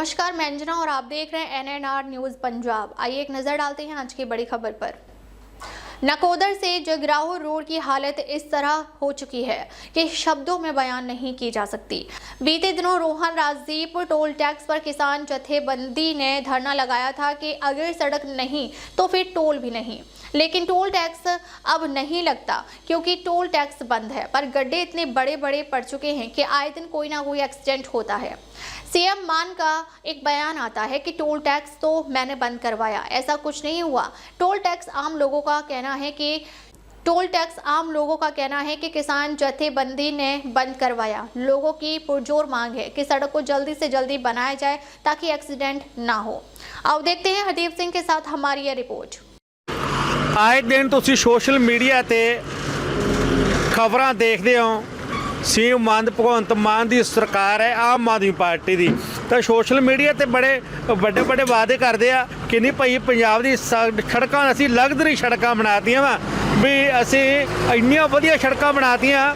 नमस्कार, मैं अंजना और आप देख रहे हैं एनएनआर न्यूज़ पंजाब। आइए एक नज़र डालते हैं आज की बड़ी खबर पर। नकोदर से जगराहो रोड की हालत इस तरह हो चुकी है कि शब्दों में बयान नहीं की जा सकती। बीते दिनों रोहन राजदीप टोल टैक्स पर किसान जथेबंदी ने धरना लगाया था कि अगर सड़क नहीं तो फिर टोल भी नहीं। लेकिन टोल टैक्स अब नहीं लगता, क्योंकि टोल टैक्स बंद है। पर गड्ढे इतने बड़े बड़े पड़ चुके हैं कि आए दिन कोई ना कोई एक्सीडेंट होता है। सीएम मान का एक बयान आता है कि टोल टैक्स तो मैंने बंद करवाया, ऐसा कुछ नहीं हुआ। टोल टैक्स आम लोगों का कहना है कि टोल टैक्स आम लोगों का कहना है कि किसान जथेबंदी ने बंद करवाया। लोगों की पुरजोर मांग है कि सड़क को जल्दी से जल्दी बनाया जाए ताकि एक्सीडेंट ना हो। अब देखते हैं हरदीप सिंह के साथ हमारी यह रिपोर्ट। ਆਏ ਦਿਨ ਤੁਸੀਂ ਸੋਸ਼ਲ ਮੀਡੀਆ ਤੇ ਖਬਰਾਂ ਦੇਖਦੇ ਹੋ। ਸੀਐਮ ਮਾਨ ਭਗਵੰਤ ਮਾਨ ਦੀ ਸਰਕਾਰ ਹੈ ਆਮ ਆਦਮੀ ਪਾਰਟੀ ਦੀ। ਤਾਂ ਸੋਸ਼ਲ ਮੀਡੀਆ ਤੇ ਬੜੇ ਵੱਡੇ ਵੱਡੇ ਵਾਅਦੇ ਕਰਦੇ ਆ ਕਿ ਨਹੀਂ ਭਾਈ ਪੰਜਾਬ ਦੀ ਸੜਕਾਂ ਅਸੀਂ ਲਗਜ਼ਰੀ ਸੜਕਾਂ ਬਣਾਤੀਆਂ ਵਾ। ਵੀ ਅਸੀਂ ਇੰਨੀਆਂ ਵਧੀਆ ਸੜਕਾਂ ਬਣਾਤੀਆਂ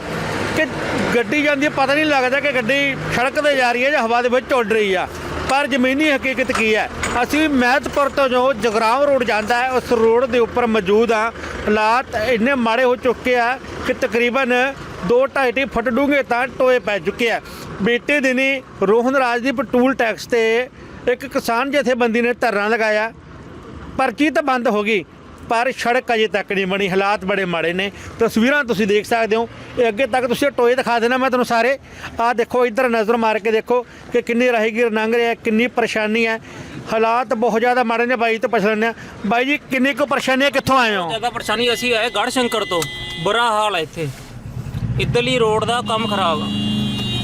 ਕਿ ਗੱਡੀ ਜਾਂਦੀ ਹੈ, ਪਤਾ ਨਹੀਂ ਲੱਗਦਾ ਕਿ ਗੱਡੀ ਸੜਕ ਤੇ ਜਾ ਰਹੀ ਹੈ ਜਾਂ ਹਵਾ ਦੇ ਵਿੱਚ ਉੱਡ ਰਹੀ ਆ। ਪਰ ਜ਼ਮੀਨੀ ਹਕੀਕਤ ਕੀ ਹੈ? ਅਸੀਂ ਮਹਿਤਪੁਰ ਤੋਂ ਜੋ ਜਗਰਾਉਂ ਰੋਡ ਜਾਂਦਾ ਹੈ, ਉਸ ਰੋਡ ਦੇ ਉੱਪਰ ਮੌਜੂਦ ਆ ਹਾਲਾਤ ਇੰਨੇ ਮਾੜੇ ਹੋ ਚੁੱਕੇ ਆ ਕਿ ਤਕਰੀਬਨ 2.5 ਫੁੱਟ ਡੂੰਘੇ ਤਾਂ ਟੋਏ ਪੈ ਚੁੱਕੇ ਆ। ਬੀਤੇ ਦਿਨੀ ਰੋਹਨ ਰਾਜਦੀਪ ਟੂਲ ਟੈਕਸ ਤੇ ਇੱਕ ਕਿਸਾਨ ਜਥੇਬੰਦੀ ਨੇ ਧਰਨਾ ਲਗਾਇਆ। ਪਰਚੀ ਤਾਂ ਬੰਦ ਹੋ ਗਈ? ਪਰ ਸੜਕ ਅਜੇ ਤੱਕ ਨਹੀਂ ਬਣੀ, ਹਾਲਾਤ ਬੜੇ ਮਾੜੇ ਨੇ। ਤਸਵੀਰਾਂ ਤੁਸੀਂ ਦੇਖ ਸਕਦੇ ਹੋ। ਇਹ ਅੱਗੇ ਤੱਕ ਤੁਸੀਂ ਟੋਏ ਦਿਖਾ ਦੇਣਾ ਮੈਂ ਤੁਹਾਨੂੰ ਸਾਰੇ। ਆਹ ਦੇਖੋ, ਇੱਧਰ ਨਜ਼ਰ ਮਾਰ ਕੇ ਦੇਖੋ ਕਿ ਕਿੰਨੀ ਰਾਹੀਗੀਰ ਲੰਘ ਰਿਹਾ ਕਿੰਨੀ ਪਰੇਸ਼ਾਨੀ ਹੈ। ਹਾਲਾਤ ਬਹੁਤ ਜ਼ਿਆਦਾ ਮਾੜੇ ਨੇ, ਬਾਈ ਤੋਂ ਪੁੱਛ ਲੈਂਦੇ ਹਾਂ। ਬਾਈ ਜੀ, ਕਿੰਨੀ ਕੁ ਪਰੇਸ਼ਾਨੀ ਹੈ, ਕਿੱਥੋਂ ਆਏ ਹੋ? ਜ਼ਿਆਦਾ ਪਰੇਸ਼ਾਨੀ ਅਸੀਂ ਆਏ ਗੜ ਸ਼ੰਕਰ ਤੋਂ। ਬੁਰਾ ਹਾਲ ਹੈ ਇੱਥੇ। ਇੱਧਰਲੀ ਰੋਡ ਦਾ ਕੰਮ ਖਰਾਬ ਆ।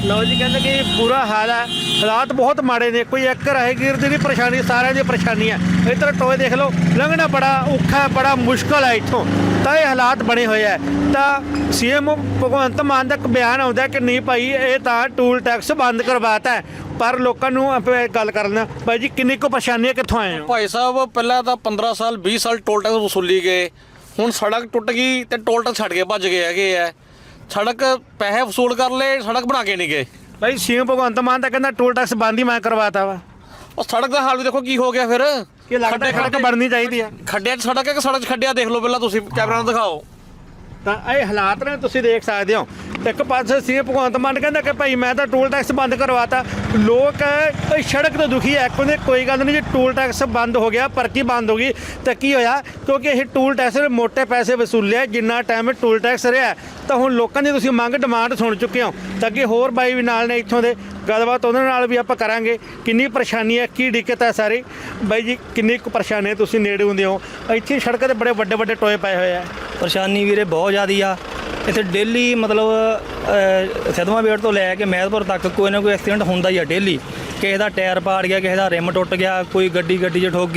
ਲਓ ਜੀ, ਕਹਿੰਦੇ ਕਿ ਬੁਰਾ ਹਾਲ ਹੈ। ਹਾਲਾਤ ਬਹੁਤ ਮਾੜੇ ਨੇ। ਕੋਈ ਇੱਕ ਰਾਹੀਗੀਰ ਦੀ ਨਹੀਂ ਪਰੇਸ਼ਾਨੀ, ਸਾਰਿਆਂ ਦੀ ਪਰੇਸ਼ਾਨੀ ਹੈ। ਇੱਧਰ ਟੋਏ ਦੇਖ ਲਓ, ਲੰਘਣਾ ਬੜਾ ਔਖਾ ਬੜਾ ਮੁਸ਼ਕਲ ਹੈ ਇੱਥੋਂ। ਤਾਂ ਇਹ ਹਾਲਾਤ ਬਣੇ ਹੋਏ ਹੈ। ਤਾਂ ਸੀਐਮ ਭਗਵੰਤ ਮਾਨ ਦਾ ਇੱਕ ਬਿਆਨ ਆਉਂਦਾ ਕਿ ਨਹੀਂ ਭਾਈ, ਇਹ ਤਾਂ ਟੂਲ ਟੈਕਸ ਬੰਦ ਕਰਵਾਤਾ ਹੈ। ਪਰ ਲੋਕਾਂ ਨੂੰ ਆਪਾਂ ਗੱਲ ਕਰਨਾ ਭਾਈ ਜੀ, ਕਿੰਨੀ ਕੁ ਪਰੇਸ਼ਾਨੀ ਹੈ, ਕਿੱਥੋਂ ਆਏ ਹੋ? ਭਾਈ ਸਾਹਿਬ, ਪਹਿਲਾਂ ਤਾਂ 15 ਸਾਲ 20 ਸਾਲ ਟੋਲ ਟੈਕਸ ਵਸੂਲੀ ਗਏ। ਹੁਣ ਸੜਕ ਟੁੱਟ ਗਈ ਤੇ ਟੋਲ ਟੈਕਸ ਛੱਡ ਕੇ ਭੱਜ ਗਏ, ਹੈਗੇ ਆ। ਸੜਕ ਪੈਸੇ ਵਸੂਲ ਕਰ ਲਏ ਸੜਕ ਬਣਾ ਕੇ ਨਹੀਂ ਗਏ। ਭਾਈ ਸੀਐਮ ਭਗਵੰਤ ਮਾਨ ਤਾਂ ਕਹਿੰਦਾ ਟੂਲ ਟੈਕਸ ਬੰਦ ਹੀ ਮੈਂ ਕਰਵਾਤਾ ਵਾ। ਉਹ ਸੜਕ ਦਾ ਹਾਲ ਵੀ ਦੇਖੋ ਕੀ ਹੋ ਗਿਆ ਫਿਰ। ਕਿ ਲੱਗਦਾ ਸੜਕ ਬਣਨੀ ਚਾਹੀਦੀ ਹੈ ਖੱਡਿਆਂ 'ਚ ਸੜਕ ਹੈ ਕਿ ਸੜਕ 'ਚ ਖੱਡਿਆ ਦੇਖ ਲਓ ਪਹਿਲਾਂ ਤੁਸੀਂ ਕੈਮਰਾ ਨਾਲ ਦਿਖਾਓ। ਤਾਂ ਇਹ ਹਾਲਾਤ ਨੇ ਤੁਸੀਂ ਦੇਖ ਸਕਦੇ ਹੋ। ਇੱਕ ਪਾਸੇ ਸੀ ਭਗਵੰਤ ਮਾਨ ਕਹਿੰਦਾ ਕਿ ਭਾਈ ਮੈਂ ਤਾਂ ਟੋਲ ਟੈਕਸ ਬੰਦ ਕਰਵਾਤਾ। ਲੋਕ ਇਹ ਸੜਕ ਤੋਂ ਦੁਖੀ ਹੈ ਕਹਿੰਦੇ ਕੋਈ ਗੱਲ ਨਹੀਂ ਜੇ ਟੋਲ ਟੈਕਸ ਬੰਦ ਹੋ ਗਿਆ ਪਰਚੀ ਬੰਦ ਹੋ ਗਈ। ਤਾਂ ਕੀ ਹੋਇਆ? ਕਿਉਂਕਿ ਇਹ ਟੋਲ ਟੈਕਸ ਦੇ ਮੋٹے ਪੈਸੇ ਵਸੂਲਿਆ ਜਿੰਨਾ ਟਾਈਮ ਟੋਲ ਟੈਕਸ ਰਿਹਾ। ਤਾਂ ਹੁਣ ਲੋਕਾਂ ਦੀ ਤੁਸੀਂ ਮੰਗ ਡਿਮਾਂਡ ਸੁਣ ਚੁੱਕੇ ਹੋ ਤਾਂ ਅੱਗੇ ਹੋਰ ਬਾਈ ਵੀ ਨਾਲ ਨੇ ਇੱਥੋਂ ਦੇ, ਗੱਲਬਾਤ ਉਹਨਾਂ ਨਾਲ ਵੀ ਆਪਾਂ ਕਰਾਂਗੇ। ਕਿੰਨੀ ਪਰੇਸ਼ਾਨੀ ਹੈ, ਕੀ ਦਿੱਕਤ ਹੈ ਸਾਰੀ? ਬਾਈ ਜੀ, ਕਿੰਨੀ ਕੁ ਪਰੇਸ਼ਾਨੀ ਤੁਸੀਂ ਨੇੜੇ ਹੁੰਦੇ ਹੋ? ਇੱਥੇ ਸੜਕਾਂ ਤੇ ਬੜੇ ਵੱਡੇ ਵੱਡੇ ਟੋਏ ਪਏ ਹੋਏ ਆ। ਪਰੇਸ਼ਾਨੀ ਵੀਰੇ ਬਹੁਤ ਜ਼ਿਆਦੀ ਆ। ਇੱਥੇ ਡੇਲੀ ਮਤਲਬ ਸਦਮਾ ਬੇੜ ਤੋਂ ਲੈ ਕੇ ਮਹਿਦਪੁਰ ਤੱਕ ਕੋਈ ਨਾ ਕੋਈ ਐਕਸੀਡੈਂਟ ਹੁੰਦਾ ਹੀ ਆ ਡੇਲੀ ਕਿਸੇ ਦਾ ਟਾਇਰ ਪਾੜ ਗਿਆ, ਕਿਸੇ ਦਾ ਰਿਮ ਟੁੱਟ ਗਿਆ, ਕੋਈ ਗੱਡੀ ਗੱਡੀ 'ਚ ਠੋਕ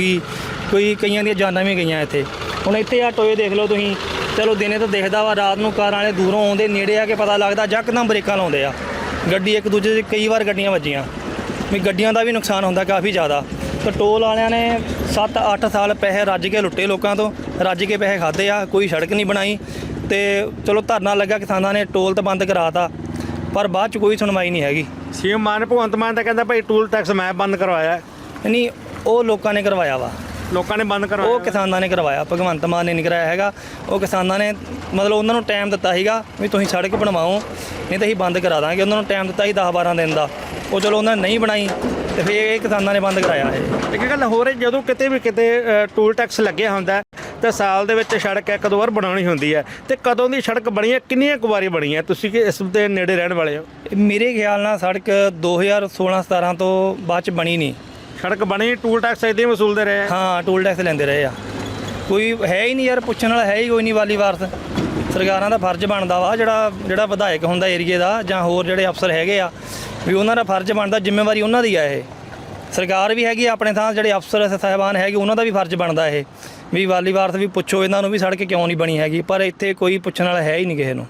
ਕੋਈ ਕਈਆਂ ਦੀਆਂ ਜਾਨਾਂ ਵੀ ਗਈਆਂ ਇੱਥੇ। ਹੁਣ ਇੱਥੇ ਆ ਟੋਏ ਦੇਖ ਲਓ ਤੁਸੀਂ ਚਲੋ ਦਿਨੇ ਤਾਂ ਦਿਖਦਾ ਵਾ ਰਾਤ ਨੂੰ ਕਾਰਾਂ ਵਾਲੇ ਦੂਰੋਂ ਆਉਂਦੇ ਨੇੜੇ ਆ ਕੇ ਪਤਾ ਲੱਗਦਾ ਜੱਕਦਮ ਬ੍ਰੇਕਾਂ ਲਾਉਂਦੇ ਆ। ਗੱਡੀ ਇੱਕ ਦੂਜੇ 'ਚ ਕਈ ਵਾਰ ਗੱਡੀਆਂ ਵੱਜੀਆਂ। ਵੀ ਗੱਡੀਆਂ ਦਾ ਵੀ ਨੁਕਸਾਨ ਹੁੰਦਾ ਕਾਫੀ ਜ਼ਿਆਦਾ। ਤਾਂ ਟੋਲ ਵਾਲਿਆਂ ਨੇ 7-8 ਸਾਲ ਪੈਸੇ ਰੱਜ ਕੇ ਲੁੱਟੇ ਲੋਕਾਂ ਤੋਂ ਰੱਜ ਕੇ ਪੈਸੇ ਖਾਦੇ ਆ ਕੋਈ ਸੜਕ ਨਹੀਂ ਬਣਾਈ। ਤੇ ਚਲੋ ਧਰਨਾ ਲੱਗਾ ਕਿਸਾਨਾਂ ਨੇ ਟੋਲ ਤਾਂ ਬੰਦ ਕਰਾਤਾ ਪਰ ਬਾਅਦ ਚ ਕੋਈ ਸੁਣਵਾਈ ਨਹੀਂ ਹੈਗੀ। ਸੀਐਮ ਮਾਨ ਭਗਵੰਤ ਮਾਨ ਤਾਂ ਕਹਿੰਦਾ ਭਾਈ ਟੂਲ ਟੈਕਸ ਮੈਂ ਬੰਦ ਕਰਵਾਇਆ ਨਹੀਂ ਉਹ ਲੋਕਾਂ ਨੇ ਕਰਵਾਇਆ ਵਾ। ਲੋਕਾਂ ਨੇ ਬੰਦ ਕਰਵਾਇਆ ਉਹ ਕਿਸਾਨਾਂ ਨੇ ਕਰਵਾਇਆ ਭਗਵੰਤ ਮਾਨ ਨੇ ਨਹੀਂ ਕਰਾਇਆ ਹੈਗਾ। ਉਹ ਕਿਸਾਨਾਂ ਨੇ ਮਤਲਬ ਉਹਨਾਂ ਨੂੰ ਟਾਈਮ ਦਿੱਤਾ ਸੀਗਾ ਵੀ ਤੁਸੀਂ ਸੜਕ ਬਣਵਾਓ ਨਹੀਂ ਤਾਂ ਅਸੀਂ ਬੰਦ ਕਰਾ ਦਾਂਗੇ। ਉਹਨਾਂ ਨੂੰ ਟਾਈਮ ਦਿੱਤਾ ਸੀ 10 12 ਦਿਨ ਦਾ। ਉਹ ਚਲੋ ਉਹਨਾਂ ਨੇ ਨਹੀਂ ਬਣਾਈ ਤੇ ਫਿਰ ਇਹ ਕਿਸਾਨਾਂ ਨੇ ਬੰਦ ਕਰਾਇਆ ਇਹ। ਇੱਕ ਗੱਲ ਹੋਰ ਹੈ ਜਦੋਂ ਕਿਤੇ ਵੀ ਕਿਤੇ ਟੂਲ ਟੈਕਸ ਲੱਗਿਆ ਹੁੰਦਾ ਤਾਂ ਸਾਲ ਦੇ ਵਿੱਚ ਸੜਕ ਇੱਕ ਦੋ ਵਾਰ ਬਣਾਉਣੀ ਹੁੰਦੀ ਹੈ। ਤੇ ਕਦੋਂ ਦੀ ਸੜਕ ਬਣੀ ਹੈ ਕਿੰਨੀਆਂ ਕੁ ਵਾਰੀ ਬਣੀ ਹੈ? ਤੁਸੀਂ ਕਿ ਇਸ ਦੇ ਨੇੜੇ ਰਹਿਣ ਵਾਲੇ ਹੋ? ਮੇਰੇ ਖਿਆਲ ਨਾਲ ਸੜਕ 2016 17 ਤੋਂ ਬਾਅਦ ਚ ਬਣੀ ਨਹੀਂ। ਸੜਕ ਬਣੀ ਟੂਲ ਟੈਕਸ ਇਦਾਂ ਹੀ ਵਸੂਲਦੇ ਰਹੇ ਆ। ਹਾਂ ਟੋਲ ਟੈਕਸ ਲੈਂਦੇ ਰਹੇ ਆ। ਕੋਈ ਹੈ ਹੀ ਨਹੀਂ ਯਾਰ, ਪੁੱਛਣ ਵਾਲਾ ਹੈ ਹੀ ਕੋਈ ਨਹੀਂ ਵਾਲੀ ਵਾਰਸ। ਸਰਕਾਰਾਂ ਦਾ ਫਰਜ਼ ਬਣਦਾ ਵਾ, ਜਿਹੜਾ ਜਿਹੜਾ ਵਿਧਾਇਕ ਹੁੰਦਾ ਏਰੀਏ ਦਾ, ਜਾਂ ਹੋਰ ਜਿਹੜੇ ਅਫਸਰ ਹੈਗੇ ਆ, ਵੀ ਉਹਨਾਂ ਦਾ ਫਰਜ਼ ਬਣਦਾ, ਜ਼ਿੰਮੇਵਾਰੀ ਉਹਨਾਂ ਦੀ ਆ ਇਹ। ਸਰਕਾਰ ਵੀ ਹੈਗੀ ਆ ਆਪਣੇ ਥਾਂ, ਜਿਹੜੇ ਅਫਸਰ, ਸਾਹਿਬਾਨ ਹੈਗੇ, ਉਹਨਾਂ ਦਾ ਵੀ ਫਰਜ਼ ਬਣਦਾ ਇਹ। ਵੀ ਵਾਲੀ ਵਾਰਸ ਵੀ ਪੁੱਛੋ, ਇਹਨਾਂ ਨੂੰ ਵੀ ਸੜਕ ਕਿਉਂ ਨਹੀਂ ਬਣੀ ਹੈਗੀ, ਪਰ ਇੱਥੇ ਕੋਈ ਪੁੱਛਣ ਵਾਲਾ ਹੈ ਹੀ ਨਹੀਂ ਕਿਸੇ ਨੂੰ।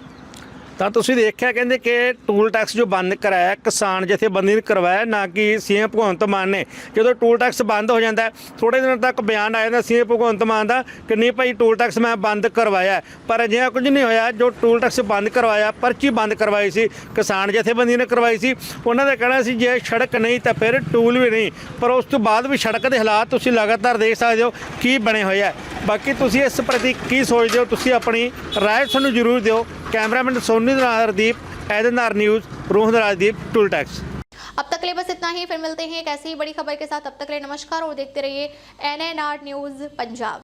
ਤਾਂ ਤੁਸੀਂ ਦੇਖਿਆ ਕਹਿੰਦੇ ਕਿ ਟੂਲ ਟੈਕਸ ਜੋ ਬੰਦ ਕਰਾਇਆ, ਕਿਸਾਨ ਜਥੇਬੰਦੀ ਨੇ ਕਰਵਾਇਆ, ਨਾ ਕਿ ਸੀਐਮ ਭਗਵੰਤ ਮਾਨ ਨੇ। ਜਦੋਂ ਟੂਲ ਟੈਕਸ ਬੰਦ ਹੋ ਜਾਂਦਾ ਥੋੜੇ ਦਿਨਾਂ ਤੱਕ ਬਿਆਨ ਆ ਜਾਂਦਾ ਸੀਐਮ ਭਗਵੰਤ ਮਾਨ ਦਾ ਕਿ ਨਹੀਂ ਭਾਈ ਟੂਲ ਟੈਕਸ ਮੈਂ ਬੰਦ ਕਰਵਾਇਆ। ਪਰ ਅਜਿਹਾ ਕੁਝ ਨਹੀਂ ਹੋਇਆ, ਜੋ ਟੂਲ ਟੈਕਸ ਬੰਦ ਕਰਵਾਇਆ, ਪਰਚੀ ਬੰਦ ਕਰਵਾਈ ਸੀ, ਕਿਸਾਨ ਜਥੇਬੰਦੀ ਨੇ ਕਰਵਾਈ ਸੀ। ਉਹਨਾਂ ਦਾ ਕਹਿਣਾ ਸੀ ਜੇ ਸੜਕ ਨਹੀਂ ਤਾਂ ਫਿਰ ਟੂਲ ਵੀ ਨਹੀਂ। ਪਰ ਉਸ ਤੋਂ ਬਾਅਦ ਵੀ ਸੜਕ ਦੇ ਹਾਲਾਤ ਤੁਸੀਂ ਲਗਾਤਾਰ ਦੇਖ ਸਕਦੇ ਹੋ, ਕੀ ਬਣੇ ਹੋਏ ਆ। ਬਾਕੀ ਤੁਸੀਂ ਇਸ ਪ੍ਰਤੀ ਕੀ ਸੋਚਦੇ ਹੋ ਤੁਸੀਂ ਆਪਣੀ رائے ਸਾਨੂੰ ਜ਼ਰੂਰ ਦਿਓ ਕੈਮਰਾਮੈਨ ਸੋਨੀ ਨਾਰਦੀਪ ਐਦਨਾਰ ਨਿਊਜ਼ रूहदराजदीप टूल टैक्स अब तक लिए बस इतना ही फिर मिलते हैं एक ऐसी ही बड़ी खबर के साथ अब तक लिए नमस्कार और देखते रहिए एन न्यूज़ पंजाब